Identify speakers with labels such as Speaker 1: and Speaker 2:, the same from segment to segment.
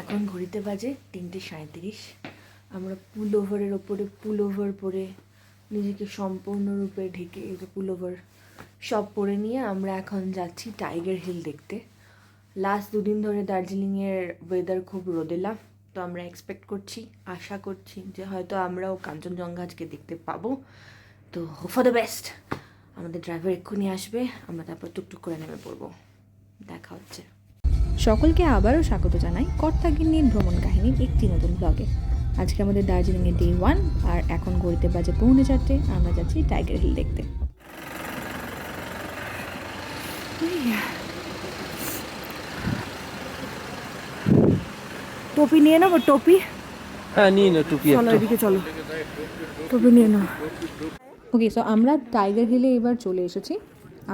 Speaker 1: এখন ঘড়িতে বাজে তিনটে সাঁত্রিশ আমরা পুল ওভারের ওপরে পুল ওভার পরে নিজেকে সম্পূর্ণরূপে ঢেকে এই পুল ওভার সব পরে নিয়ে আমরা এখন যাচ্ছি টাইগার হিল দেখতে। লাস্ট দুদিন ধরে দার্জিলিংয়ের ওয়েদার খুব রোদেলা, তো আমরা এক্সপেক্ট করছি, আশা করছি যে হয়তো আমরাও কাঞ্চনজঙ্ঘা আজকে দেখতে পাবো। তো ফর দ্য বেস্ট আমাদের ড্রাইভার এক্ষুনি আসবে, আমরা তারপর টুকটুক করে নেমে পড়ব। দেখা হচ্ছে।
Speaker 2: সকলকে আবারও স্বাগত জানাই কর্তাগিন্নির ভ্রমণ কাহিনীর একটি নতুন ব্লগে আজকে আমাদের দার্জিলিংয়ে ডে ওয়ান আর এখন ঘড়িতে বাজে পৌনে চারটে আমরা যাচ্ছি টাইগার হিল দেখতে।
Speaker 1: টপি নিয়ে নেব টপি?
Speaker 3: হ্যাঁ নিয়ে না টুপি
Speaker 1: চলো এদিকে চলো। টপি নিয়ে নাও।
Speaker 2: ওকে সো আমরা টাইগার হিলে এবার চলে এসেছি।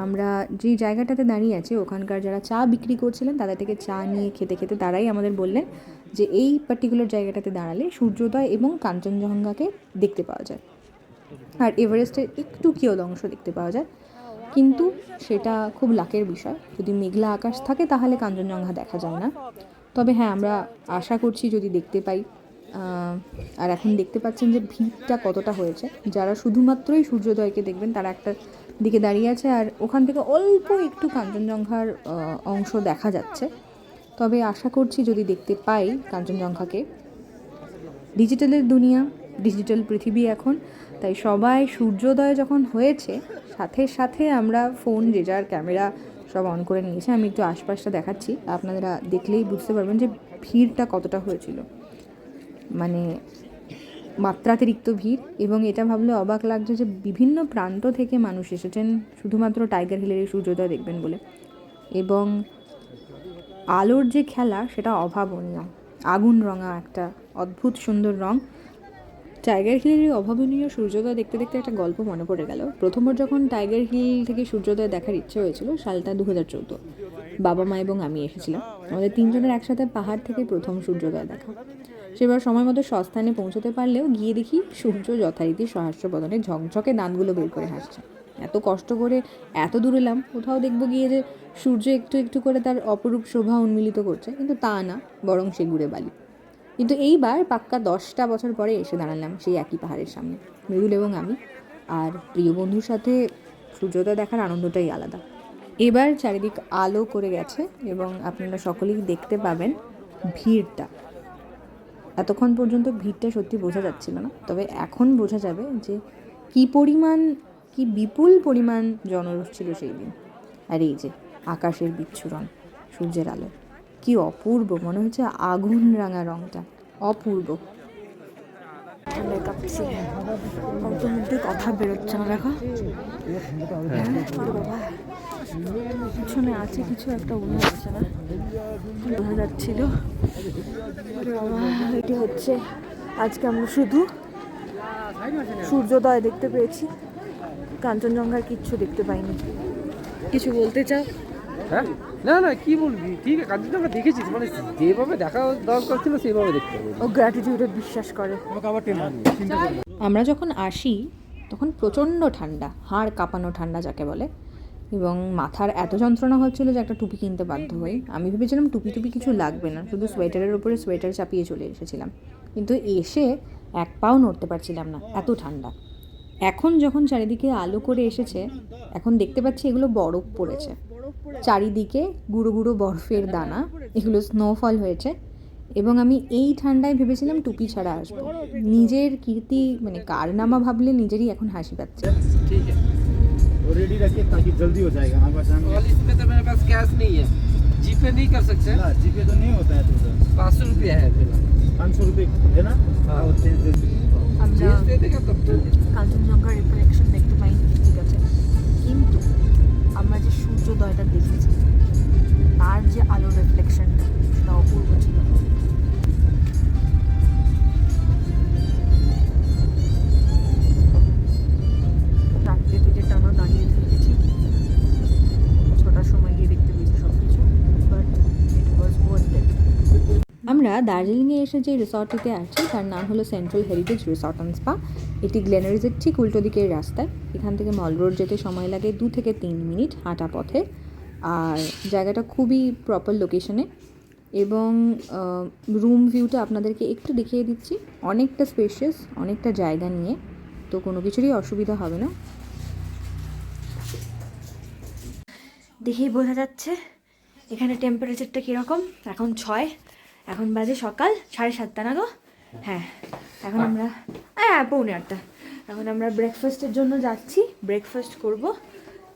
Speaker 2: আমরা যে জায়গাটাতে দাঁড়িয়ে আছি, ওখানকার যারা চা বিক্রি করছিলেন, তাদের থেকে চা নিয়ে খেতে খেতে তারাই আমাদের বললেন যে এই পার্টিকুলার জায়গাটাতে দাঁড়ালে সূর্যোদয় এবং কাঞ্চনজঙ্ঘাকে দেখতে পাওয়া যায়। আর এভারেস্টের একটু কিয়দ অংশ দেখতে পাওয়া যায়। কিন্তু সেটা খুব লাকের বিষয়। যদি মেঘলা আকাশ থাকে, তাহলে কাঞ্চনজঙ্ঘা দেখা যায় না। তবে হ্যাঁ আমরা আশা করছি যদি দেখতে পাই আর এখন দেখতে পাচ্ছেন যে ভিড়টা কতটা হয়েছে। যারা শুধুমাত্রই সূর্যোদয়কে দেখবেন, তারা একটা দিকে দাঁড়িয়ে আছে আর ওখান থেকে অল্প একটু কাঞ্চনজঙ্ঘার অংশ দেখা যাচ্ছে। তবে আশা করছি যদি দেখতে পাই কাঞ্চনজঙ্ঘাকে। ডিজিটালের দুনিয়া, ডিজিটাল পৃথিবী এখন। তাই সবাই সূর্যোদয় যখন হয়েছে, সাথে সাথে আমরা ফোন, যে যার ক্যামেরা সব অন করে নিয়েছে। আমি একটু আশপাশটা দেখাচ্ছি। আপনারা দেখলেই বুঝতে পারবেন যে ভিড়টা কতটা হয়েছিল। মানে মাত্রাতিরিক্ত ভিড় এবং এটা ভাবলে অবাক লাগছে যে বিভিন্ন প্রান্ত থেকে মানুষ এসেছেন, শুধুমাত্র টাইগার হিলের সূর্যোদয় দেখবেন বলে। এবং আলোর যে খেলা, সেটা অভাবনীয়। আগুন রঙা একটা অদ্ভুত সুন্দর রং। টাইগার হিলের অভাবনীয় সূর্যোদয় দেখতে দেখতে একটা গল্প মনে পড়ে গেল। প্রথমবার যখন টাইগার হিল থেকে সূর্যোদয় দেখার ইচ্ছে হয়েছিল, সালটা দু হাজার চৌদ্দ। বাবা মা এবং আমি এসেছিলাম। আমাদের তিনজনের একসাথে পাহাড় থেকে প্রথম সূর্যোদয় দেখা। সেবার সময় মতো সস্থানে পৌঁছতে পারলেও গিয়ে দেখি সূর্য যথারীতি সহাস্য বদনে ঝকঝকে দাঁতগুলো বের করে হাসছে। এত কষ্ট করে এত দূর এলাম, কোথাও দেখব গিয়ে যে সূর্য একটু একটু করে তার অপরূপ শোভা উন্মিলিত করছে, কিন্তু তা না, বরং সে ঘুরে বালি। কিন্তু এইবার পাক্কা দশটা বছর পরে এসে দাঁড়ালাম সেই একই পাহাড়ের সামনে, মৃদুল এবং আমি। আর প্রিয় বন্ধুর সাথে সূর্যোদয় দেখার আনন্দটাই আলাদা। এবার চারিদিক আলো করে গেছে এবং আপনারা সকলেই দেখতে পাবেন ভিড়টা। এতক্ষণ পর্যন্ত ভিড়টা সত্যি বোঝা যাচ্ছিল না। তবে এখন বোঝা যাবে যে কি পরিমাণ, কি বিপুল পরিমাণ জনরস ছিল সেই দিন। আর এই যে আকাশের বিচ্ছুরণ, সূর্যের আলো, কি অপূর্ব, মনে হচ্ছে আগুন রাঙা রংটা, অপূর্ব।
Speaker 1: কথা বেরোচ্ছে না দেখো বাবা পিছনে আছে কিছু একটা বোঝা যাচ্ছে না। বোঝা যাচ্ছিল এটি হচ্ছে আজকে আমরা শুধু সূর্যোদয় দেখতে পেয়েছি। কাঞ্চনজঙ্ঘার কিচ্ছু দেখতে পাইনি। কিছু বলতে চাও?
Speaker 3: হ্যাঁ? না না কি বলবি? ঠিক আছে কাঞ্চনজঙ্ঘা দেখেছিস? মানে যেভাবে দেখা দরকার ছিল সেভাবে দেখতে হবে।
Speaker 1: ও গ্র্যাটিটিউডে বিশ্বাস করে।
Speaker 2: আমরা যখন আসি তখন প্রচণ্ড ঠান্ডা হাড় কাঁপানো ঠান্ডা যাকে বলে। এবং মাথার এত যন্ত্রণা হচ্ছিল যে একটা টুপি কিনতে বাধ্য হই। আমি ভেবেছিলাম টুপি টুপি কিছু লাগবে না, শুধু সোয়েটারের উপরে সোয়েটার চাপিয়ে চলে এসেছিলাম। কিন্তু এসে এক পাও নড়তে পারছিলাম না, এত ঠান্ডা। এখন যখন চারিদিকে আলো করে এসেছে, এখন দেখতে পাচ্ছি এগুলো বরফ পড়েছে। চারিদিকে গুঁড়ো গুঁড়ো বরফের দানা, এগুলো স্নোফল হয়েছে এবং আমি এই ঠান্ডায় ভেবেছিলাম টুপি ছাড়া আসব। নিজের কীর্তি মানে কারনামা ভাবলে নিজেরই এখন হাসি পাচ্ছে।
Speaker 3: ঠিক আছে
Speaker 4: वो रेडी रखिए ताकि जल्दी हो जाएगा हमारे पास हम
Speaker 3: और इसमें तो मेरे पास कैश नहीं है जीपे नहीं कर सकते
Speaker 4: ना जीपे तो नहीं होता है तो
Speaker 3: पाँच सौ रुपया है फिलहाल
Speaker 4: पाँच सौ रुपये है ना
Speaker 3: हाँ।
Speaker 4: वो चेंज दे दीजिए।
Speaker 1: আমরা
Speaker 3: चेंज दे देगा तब तो
Speaker 1: কাঞ্চনজঙ্ঘার রিফ্লেকশন দেখতে পাইনি ঠিক আছে কিন্তু আমরা যে সূর্যোদয়টা দেখেছি তার যে আলোর রিফ্লেকশনটা
Speaker 2: দার্জিলিংয়ে এসে যে রিসর্টটিতে আছি, তার নাম হলো central heritage resort and spa. এটি গ্লেনারিজের ঠিক উল্টো দিকের রাস্তায়। এখান থেকে মল রোড যেতে সময় লাগে দু থেকে তিন মিনিট হাঁটা পথে। আর জায়গাটা খুবই প্রপার লোকেশনে এবং রুম ভিউটা আপনাদেরকে একটু দেখিয়ে দিচ্ছি। অনেকটা স্পেশিয়াস অনেকটা জায়গা নিয়ে। তো কোনো কিছুরই অসুবিধা হবে না।
Speaker 1: দেখেই বোঝা যাচ্ছে, এখানে টেম্পারেচারটা কীরকম? এখন ছয়। এখন বাজে সকাল সাড়ে সাতটা না গো? হ্যাঁ এখন আমরা হ্যাঁ পৌনে আটটা। এখন আমরা ব্রেকফাস্টের জন্য যাচ্ছি ব্রেকফাস্ট করব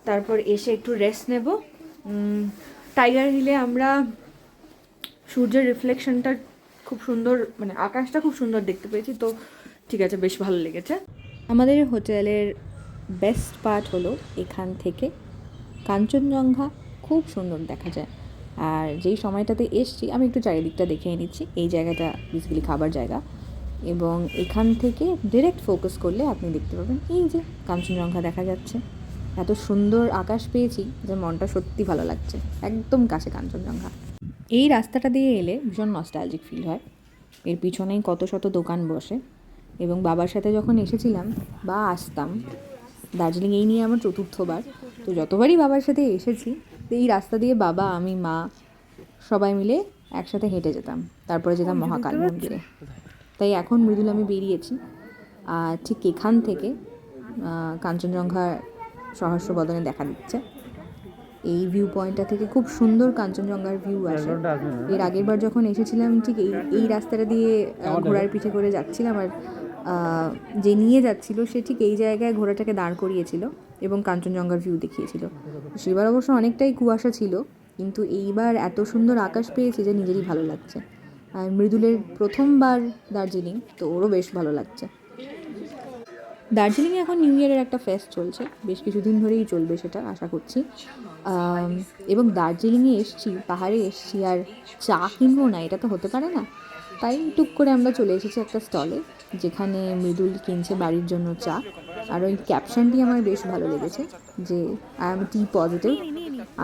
Speaker 1: তারপর এসে একটু রেস্ট নেব। টাইগার হিলে আমরা সূর্যের রিফ্লেকশনটা খুব সুন্দর মানে আকাশটা খুব সুন্দর দেখতে পেয়েছি তো ঠিক আছে বেশ ভালো লেগেছে।
Speaker 2: আমাদের হোটেলের বেস্ট পার্ট হলো এখান থেকে কাঞ্চনজঙ্ঘা খুব সুন্দর দেখা যায়। আর যেই সময়টাতে এসছি, আমি একটু চারিদিকটা দেখে নিচ্ছি। এই জায়গাটা বেসিক্যালি খাবার জায়গা। এবং এখান থেকে ডিরেক্ট ফোকাস করলে আপনি দেখতে পাবেন, এই যে কাঞ্চনজঙ্ঘা দেখা যাচ্ছে। এত সুন্দর আকাশ পেয়েছি যে মনটা সত্যি ভালো লাগছে। একদম কাছে কাঞ্চনজঙ্ঘা। এই রাস্তাটা দিয়ে এলে ভীষণ নস্টালজিক ফিল হয়। এর পিছনেই কত শত দোকান বসে। এবং বাবার সাথে যখন এসেছিলাম বা আসতাম, দার্জিলিং এই নিয়ে আমার চতুর্থবার, তো যতবারই বাবার সাথে এসেছি এই রাস্তা দিয়ে বাবা আমি মা সবাই মিলে একসাথে হেঁটে যেতাম। তারপরে যেতাম মহাকাল মন্দিরে। তাই এখন মৃদুল আমি বেরিয়েছি। আর ঠিক এখান থেকে কাঞ্চনজঙ্ঘার কাঞ্চনজঙ্ঘা সহস্র বদনে দেখা দিচ্ছে। এই ভিউ পয়েন্টটা থেকে খুব সুন্দর কাঞ্চনজঙ্ঘার ভিউ আসে। এর আগের বার যখন এসেছিলাম ঠিক এই এই রাস্তাটা দিয়ে ঘোড়ার পিঠে করে যাচ্ছিলাম। আর যে নিয়ে যাচ্ছিল সে ঠিক এই জায়গায় ঘোড়াটাকে দাঁড় করিয়েছিল। এবং কাঞ্চনজঙ্ঘার ভিউ দেখিয়েছিল। সেবার অবশ্য অনেকটাই কুয়াশা ছিল, কিন্তু এইবার এত সুন্দর আকাশ পেয়েছে যে নিজেরই ভালো লাগছে। আর মৃদুলের প্রথমবার দার্জিলিং, তো ওরও বেশ ভালো লাগছে। দার্জিলিংয়ে এখন নিউ ইয়ারের একটা ফেস্ট চলছে, বেশ কিছুদিন ধরেই চলবে সেটা, আশা করছি। এবং দার্জিলিংয়ে এসছি, পাহাড়ে এসছি, আর চা কিনবো না, এটা তো হতে পারে না। তাই টুক করে আমরা চলে এসেছি একটা স্টলে যেখানে মৃদুল কিনছে বাড়ির জন্য চা। আর ওই ক্যাপশনটি আমার বেশ ভালো লেগেছে যে আই এম টি পজিটিভ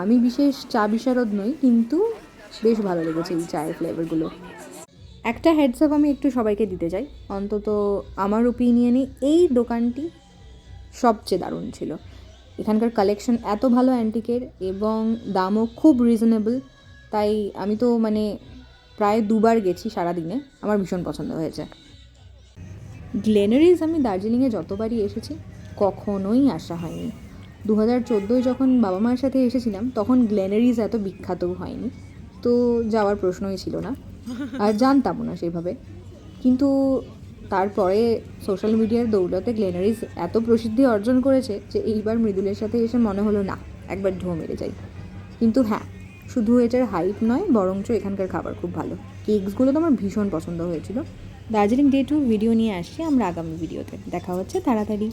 Speaker 2: আমি বিশেষ চা বিশারদ নই, কিন্তু বেশ ভালো লেগেছে এই চায়ের ফ্লেভারগুলো একটা হেডসআপ আমি একটু সবাইকে দিতে চাই। অন্তত আমার ওপিনিয়নে এই দোকানটি সবচেয়ে দারুণ ছিল। এখানকার কালেকশন এত ভালো অ্যান্টিকের এবং দামও খুব রিজনেবল তাই আমি তো মানে প্রায় দুবার গেছি সারাদিনে। আমার ভীষণ পছন্দ হয়েছে। গ্লেনারিজ আমি দার্জিলিংয়ে যতবারই এসেছি, কখনোই আসা হয়নি। দু হাজার যখন বাবা মায়ের সাথে এসেছিলাম, তখন গ্লেনারিজ এত বিখ্যাত হয়নি। তো যাওয়ার প্রশ্নই ছিল না। আর জানতামও না সেভাবে। কিন্তু তারপরে সোশ্যাল মিডিয়ার দৌলতে গ্লেনারিজ এত প্রসিদ্ধি অর্জন করেছে যে এইবার মৃদুলের সাথে এসে মনে হলো, না, একবার ঢো মেরে যাই। কিন্তু হ্যাঁ শুধু এটার হাইপ নয়, বরঞ্চ এখানকার খাবার খুব ভালো। কেকসগুলো তো আমার ভীষণ পছন্দ হয়েছিল। দার্জিলিং ডে টু ভিডিও নিয়ে আসছি আমরা আগামী ভিডিওতে। দেখা হচ্ছে তাড়াতাড়ি।